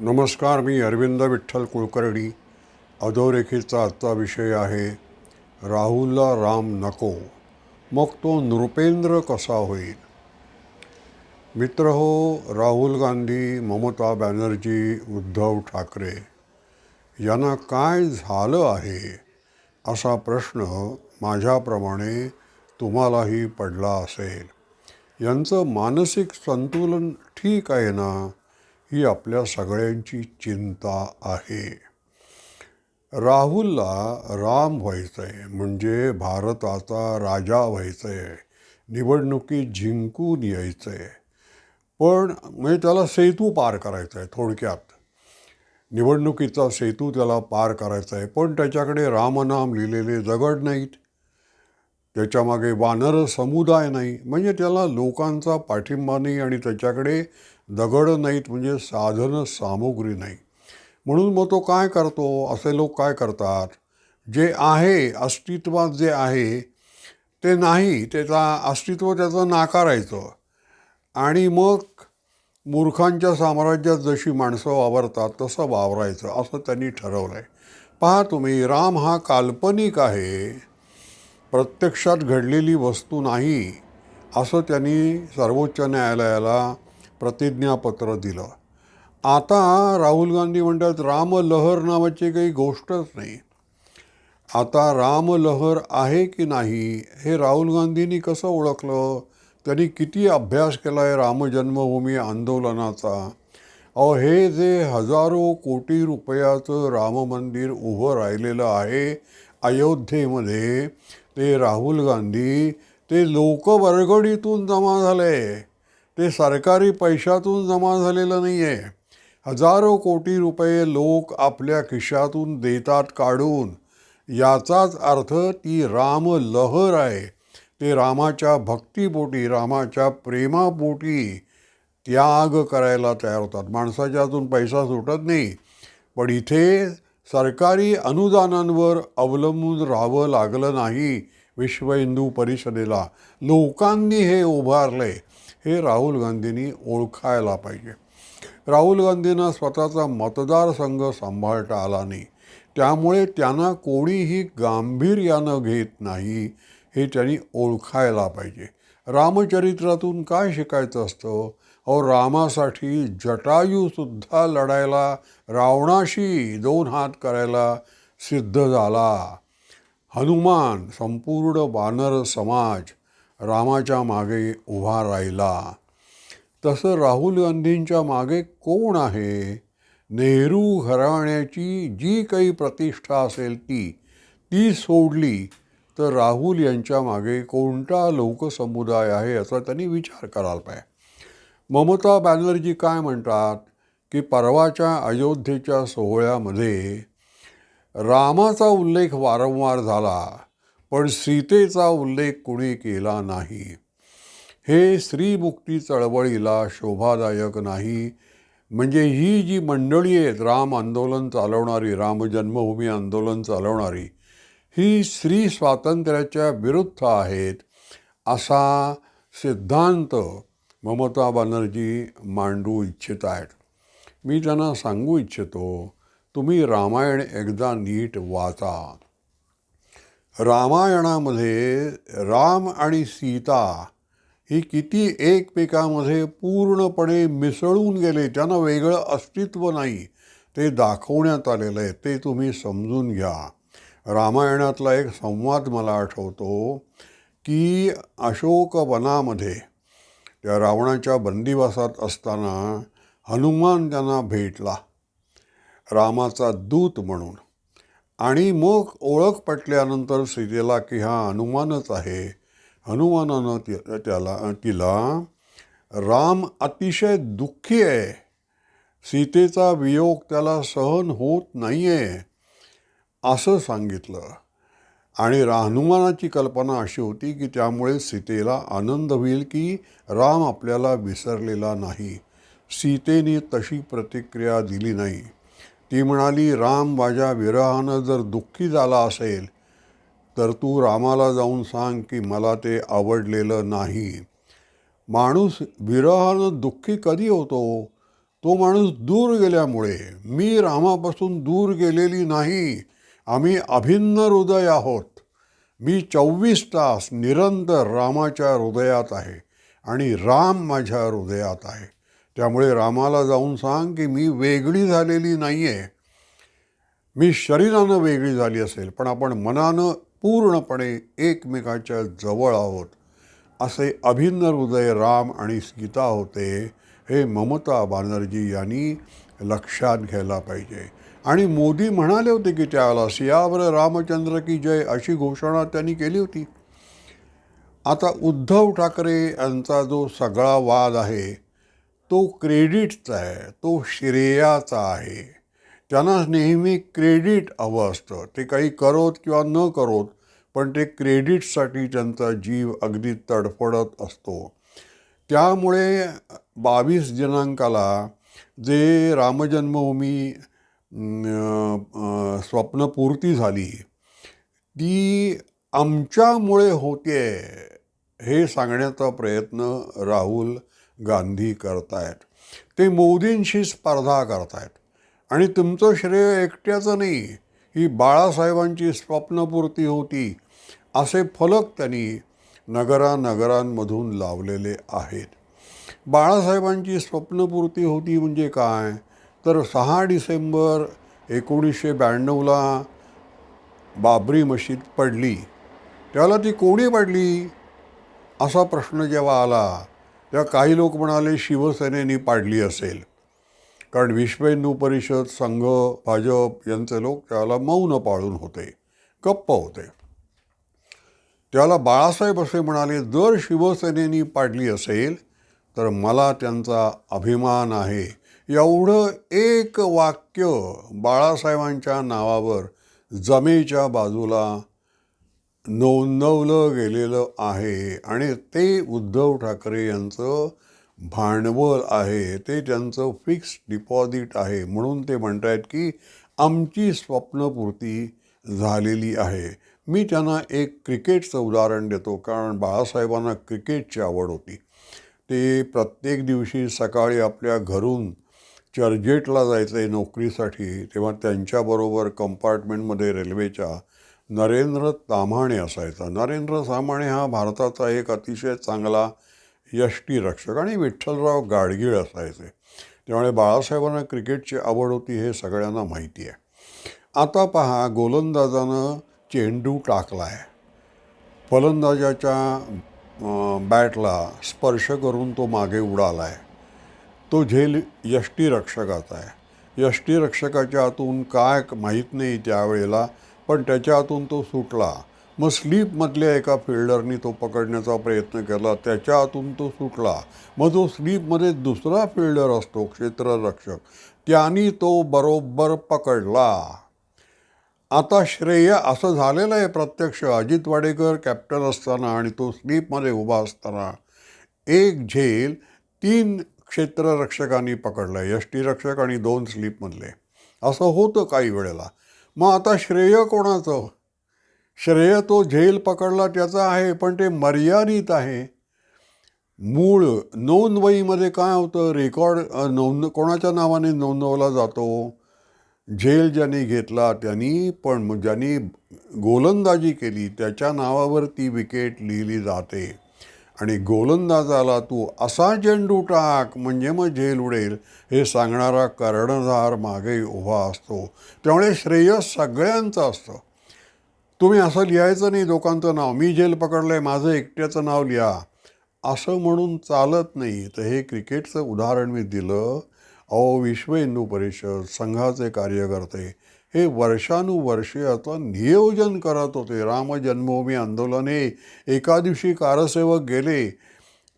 नमस्कार मी अरविंद विठ्ठल कुलकर्णी. अधोरेखीचा आजचा विषय आहे राहुलला राम नको मग तो नृपेंद्र कसा होईल? मित्र हो राहुल गांधी ममता बॅनर्जी उद्धव ठाकरे यांना काय झालं आहे? असा प्रश्न माझ्याप्रमाणे तुम्हालाही पडला असेल. यांचं मानसिक संतुलन ठीक आहे ना? ही आपल्या सगळ्यांची चिंता आहे. राहुलला राम व्हायचं आहे म्हणजे भारताचा राजा व्हायचं आहे निवडणुकीत जिंकून यायचं आहे पण म्हणजे त्याला सेतू पार करायचा आहे थोडक्यात. निवडणुकीचा सेतू त्याला पार करायचा आहे पण त्याच्याकडे रामनाम लिहिलेले दगड नाहीत. त्याच्यामागे वानर समुदाय नाही. म्हणजे त्याला लोकांचा पाठिंबा नाही आणि त्याच्याकडे दगड नाहीत म्हणजे साधन सामुग्री नाही. म्हणून मग तो काय करतो? असे लोक काय करतात? जे आहे अस्तित्वात जे आहे ते नाही त्याचा अस्तित्व त्याचं नाकारायचं. आणि मग मूर्खांच्या साम्राज्यात जशी माणसं वावरतात तसं वावरायचं असं त्यांनी ठरवलं आहे पहा तुम्ही राम हा काल्पनिक आहे. प्रत्यक्षात घडलेली वस्तू नाही असं त्यांनी सर्वोच्च न्यायालयाला प्रतिज्ञापत्र दिलं. आता राहुल गांधी म्हणतात रामलहर नावाची काही गोष्टच नाही. आता रामलहर आहे की नाही हे राहुल गांधींनी कसं ओळखलं? त्यांनी किती अभ्यास केला आहे रामजन्मभूमी आंदोलनाचा? अहो हे जे हजारो कोटी रुपयाचं राम मंदिर उभं राहिलेलं आहे अयोध्येमध्ये ते राहुल गांधी ते लोकवर्गणीतून जमा झाले ते सरकारी पैशातून जमा झालेलं नाही आहे हजारो कोटी रुपये लोक आपल्या खिशातून देतात काढून. याचाच अर्थ ती राम लहर आहे. ते रामाच्या भक्तीपोटी रामाच्या प्रेमापोटी त्याग करायला तयार होतात. माणसाच्या अजून पैसा सुटत नाही. पण इथे सरकारी अनुदानांवर अवलंबून राहावं लागलं नाही विश्व हिंदू परिषदेला. लोकांनी हे उभारले हे राहुल गांधींनी ओळखायला पाहिजे. राहुल गांधींना स्वतःचा मतदारसंघ सांभाळता आला नाही. त्यामुळे त्यांना कोणीही गांभीर्यानं घेत नाही हे त्यांनी ओळखायला पाहिजे. रामचरित्रातून काय शिकायचं असतं? अहो रामासाठी जटायूसुद्धा लढायला रावणाशी दोन हात करायला सिद्ध झाला. हनुमान संपूर्ण वानर समाज रामाच्या मागे उभा राहिला. तसं राहुल गांधींच्या मागे कोण आहे? नेहरू घराण्याची जी काही प्रतिष्ठा असेल ती ती सोडली. तर राहुल यांच्या मागे कोणता लोकसमुदाय आहे याचा त्यांनी विचार करायला पाहिजे. ममता बॅनर्जी काय म्हणतात? की परवाच्या अयोध्येच्या सोहळ्यामध्ये रामाचा उल्लेख वारंवार झाला. पण सीतेचा उल्लेख कुणी केला नाही. हे स्त्रीमुक्ती चळवळीला शोभादायक नाही. म्हणजे ही जी मंडळी आहेत राम आंदोलन चालवणारी राम जन्मभूमी आंदोलन चालवणारी ही स्त्री स्वातंत्र्याच्या विरुद्ध आहेत असा सिद्धांत ममता बॅनर्जी मांडू इच्छित आहेत. मी त्यांना सांगू इच्छितो तुम्ही रामायण एकदा नीट वाचा. रामायणामध्ये राम आणि सीता ही किती एकमेकामध्ये पूर्णपणे मिसळून गेले त्यांना वेगळं अस्तित्व नाही ते दाखवण्यात आलेलं आहे ते तुम्ही समजून घ्या. रामायणातला एक संवाद मला आठवतो की अशोक वनामध्ये त्या रावणाच्या बंदिवासात असताना हनुमान त्यांना भेटला रामाचा दूत म्हणून. आणि मग ओळख पटल्यानंतर सीतेला की हा हनुमानच आहे. हनुमानानं ति त्याला तिला राम अतिशय दुःखी आहे. सीतेचा वियोग त्याला सहन होत नाही आहे असं सांगितलं. आणि रा हनुमानाची कल्पना अशी होती की त्यामुळे सीतेला आनंद होईल की राम आपल्याला विसरलेला नाही. सीतेने तशी प्रतिक्रिया दिली नाही. ती म्हणाली राम माझ्या विरहानं जर दुःखी झाला असेल तर तू रामाला जाऊन सांग की मला ते आवडलेलं नाही. माणूस विरहानं दुःखी कधी होतो? तो माणूस दूर गेल्यामुळे. मी रामापासून दूर गेलेली नाही. आम्ही अभिन्न हृदय आहोत. मी चोवीस तास निरंतर रामाच्या हृदयात आहे आणि राम माझ्या हृदयात आहे. त्यामुळे रामाला जाऊन सांग की मी वेगळी झालेली नाही आहे मी शरीरानं वेगळी झाली असेल पण आपण मनानं पूर्णपणे एकमेकाच्या जवळ आहोत. असे अभिन्न हृदय राम आणि सीता होते हे ममता बॅनर्जी यांनी लक्षात घ्यायला पाहिजे. आणि मोदी म्हणाले होते की त्याला सियावर रामचंद्र की जय अशी घोषणा त्यांनी केली होती. आता उद्धव ठाकरे यांचा जो सगळा वाद आहे तो क्रेडिटचा आहे तो श्रेयाचा आहे. त्यांना नेहमी क्रेडिट हवं असतं. ते काही करोत किंवा न करोत पण ते क्रेडिटसाठी त्यांचा जीव अगदी तडफडत असतो. त्यामुळे बावीस दिनांकाला जे रामजन्मभूमी स्वप्नपूर्ती झाली ती आमच्यामुळे होते हे सांगण्याचा प्रयत्न राहुल गांधी करतायत. ते मोदींशी स्पर्धा करतायत. आणि तुमचं श्रेय एकट्याचं नाही. ही बाळासाहेबांची स्वप्नपूर्ती होती. असे फलक त्यांनी नगरानगरांमधून लावलेले आहेत. बाळासाहेबांची स्वप्नपूर्ती होती म्हणजे काय? तर सहा डिसेंबर एकोणीसशे ब्याण्णवला बाबरी मशीद पडली. त्याला ती कोणी पडली? असा प्रश्न जेव्हा आला त्या काही लोक म्हणाले शिवसेनेने पाडली असेल. कारण विश्व हिंदू परिषद संघ भाजप यांचे लोक त्याला मौन पाळून होते गप्प होते. त्याला बाळासाहेब असे म्हणाले जर शिवसेनेनी पाडली असेल तर मला त्यांचा अभिमान आहे. एवढं एक वाक्य बाळासाहेबांच्या नावावर जमेच्या बाजूला नोंदवलं गेलेलं आहे. आणि ते उद्धव ठाकरे यांचं भांडवल आहे. ते त्यांचं फिक्स डिपॉझिट आहे म्हणून ते म्हणत आहेत की आमची स्वप्नपूर्ती झालेली आहे. मी त्यांना एक क्रिकेटचं उदाहरण देतो. कारण बाळासाहेबांना क्रिकेटची आवड होती. ते प्रत्येक दिवशी सकाळी आपल्या घरून चर्जेटला जायचं आहे नोकरीसाठी. तेव्हा त्यांच्याबरोबर कंपार्टमेंटमध्ये रेल्वेच्या नरेंद्र ताम्हाणे असायचा. नरेंद्र ताम्हाणे हा भारताचा एक अतिशय चांगला यष्टीरक्षक आणि विठ्ठलराव गाडगीळ असायचे. त्यामुळे बाळासाहेबांना क्रिकेटची आवड होती हे सगळ्यांना माहिती आहे. आता पहा गोलंदाजानं चेंडू टाकला आहे फलंदाजाच्या बॅटला स्पर्श करून तो मागे उडाला आहे तो झेल यष्टीरक्षकाचा आहे. यष्टीरक्षकाच्या आतून काय माहीत नाही त्यावेळेला पण त्याच्या हातून तो सुटला. मग स्लीपमधल्या एका फिल्डरनी तो पकडण्याचा प्रयत्न केला. त्याच्या हातून तो सुटला. मग जो स्लीपमध्ये दुसरा फिल्डर असतो क्षेत्ररक्षक त्यांनी तो बरोबर पकडला. आता श्रेय असं झालेलं आहे प्रत्यक्ष. अजित वाडेकर कॅप्टन असताना आणि तो स्लीपमध्ये उभा असताना एक झेल तीन क्षेत्ररक्षकांनी पकडलं. यष्टीरक्षक आणि दोन स्लीपमधले. असं होतं काही वेळेला. मग आता श्रेय कोणाचं? श्रेय तो झेल पकडला त्याचा आहे पण ते मर्यादित आहे. मूळ नोंदवहीमध्ये काय होतं? रेकॉर्ड नोंद कोणाच्या नावाने नोंदवला जातो? झेल ज्यांनी घेतला त्यांनी पण ज्यांनी गोलंदाजी केली त्याच्या नावावर ती विकेट लिहिली जाते. आणि गोलंदाजाला तू असा चेंडू टाक म्हणजे मग झेल उडेल हे सांगणारा कर्णधार मागे उभा असतो. त्यामुळे श्रेय सगळ्यांचं असतं. तुम्ही असं लिहायचं नाही लोकांचं नाव मी झेल पकडलं आहे माझं एकट्याचं नाव लिहा. असं म्हणून चालत नाही. तर हे क्रिकेटचं उदाहरण मी दिलं. अहो विश्व हिंदू परिषद संघाचे कार्यकर्ते हे वर्षानुवर्षे आता नियोजन करत होते. राम जन्मभूमी आंदोलने एका दिवशी कारसेवक गेले.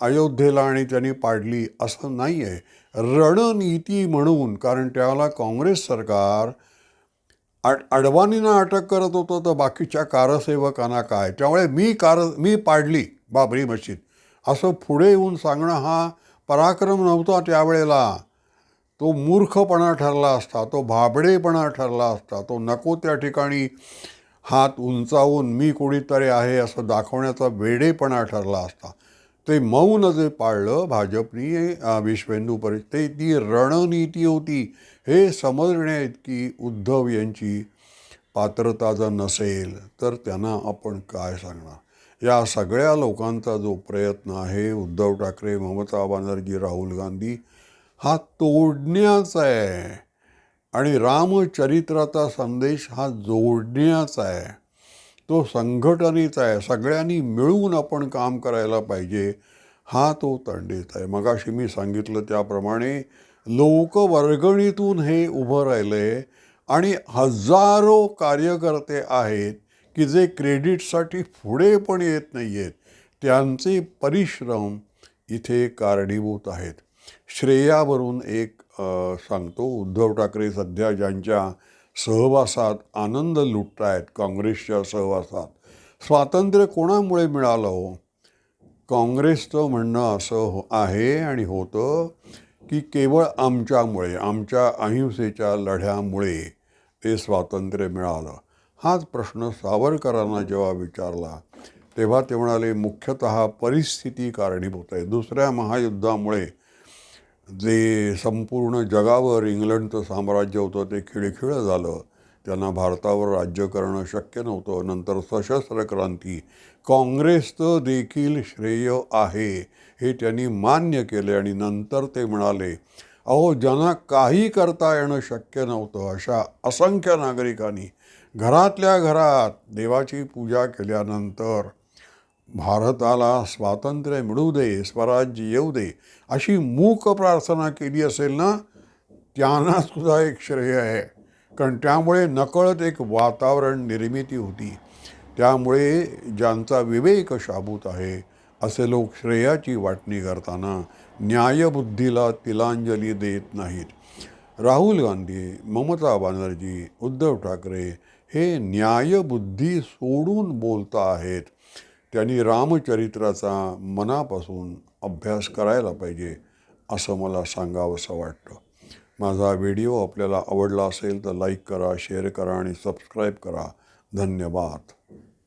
अयोध्येला आणि त्यांनी पाडली असं नाही आहे रणनीती म्हणून कारण त्यावेळेला काँग्रेस सरकार आड अडवाणींना अटक करत होतं तर बाकीच्या कारसेवकांना काय? त्यामुळे मी कार मी पाडली बाबरी मशीद. असं पुढे येऊन सांगणं हा पराक्रम नव्हता त्यावेळेला. तो मूर्खपणा ठरला असता तो भाबडेपणा ठरला असता तो नको त्या ठिकाणी हात उंचावून मी कोणीतरी आहे असं दाखवण्याचा वेडेपणा ठरला असता. ते मौन जे पाळलं भाजपनी विश्वेंदू परि ते ती रणनीती होती. हे समजण्याइतकी उद्धव यांची पात्रता जर नसेल तर त्यांना आपण काय सांगणार? या सगळ्या लोकांचा जो प्रयत्न आहे उद्धव ठाकरे ममता बॅनर्जी राहुल गांधी हा तोडण्याचा आहे. आणि रामचरित्राचा संदेश हा जोडण्याचा आहे. तो संघटनेचा आहे. सगळ्यांनी मिळून आपण काम करायला पाहिजे हा तो तंडीत आहे. मगाशी मी सांगितलं त्याप्रमाणे लोकवर्गणीतून हे उभं राहिलं आहे आणि हजारो कार्यकर्ते आहेत की जे क्रेडिटसाठी पुढे पण येत नाही आहेत त्यांचे परिश्रम इथे कारणीभूत आहेत. श्रेयावरून एक सांगतो. उद्धव ठाकरे सध्या ज्यांच्या सहवासात आनंद लुटतायत काँग्रेसच्या सहवासात. स्वातंत्र्य कोणामुळे मिळालं हो? काँग्रेसचं म्हणणं असं हो आहे आणि होतं की केवळ आमच्यामुळे आमच्या अहिंसेच्या लढ्यामुळे ते स्वातंत्र्य मिळालं. हाच प्रश्न सावरकरांना जेव्हा विचारला तेव्हा ते म्हणाले मुख्यतः परिस्थिती कारणीभूत आहे. दुसऱ्या महायुद्धामुळे जे संपूर्ण जगावर इंग्लंडचं साम्राज्य होतं ते खिळखिळं झालं. त्यांना भारतावर राज्य करणं शक्य नव्हतं. नंतर सशस्त्र क्रांती काँग्रेसचं देखील श्रेय आहे हे त्यांनी मान्य केले आणि नंतर ते म्हणाले अहो ज्यांना काही करता येणं शक्य नव्हतं अशा असंख्य नागरिकांनी घरातल्या घरात देवाची पूजा केल्यानंतर भारताला स्वातंत्र्य मिळू दे स्वराज्य येऊ दे अशी मूक प्रार्थना केली असेल ना त्यांना सुद्धा एक श्रेय आहे. कारण त्यामुळे नकळत एक वातावरण निर्मिती होती. त्यामुळे ज्यांचा विवेक शाबूत आहे असे लोक श्रेयाची वाटणी करताना न्यायबुद्धीला तिलांजली देत नाहीत. राहुल गांधी ममता बॅनर्जी उद्धव ठाकरे हे न्यायबुद्धी सोडून बोलता आहेत. त्यांनी रामचरित्राचा मनापासून अभ्यास करायला पाहिजे असं मला सांगावंसं वाटतं. माझा व्हिडिओ आपल्याला आवडला असेल तर लाईक करा शेअर करा आणि सबस्क्राईब करा. धन्यवाद.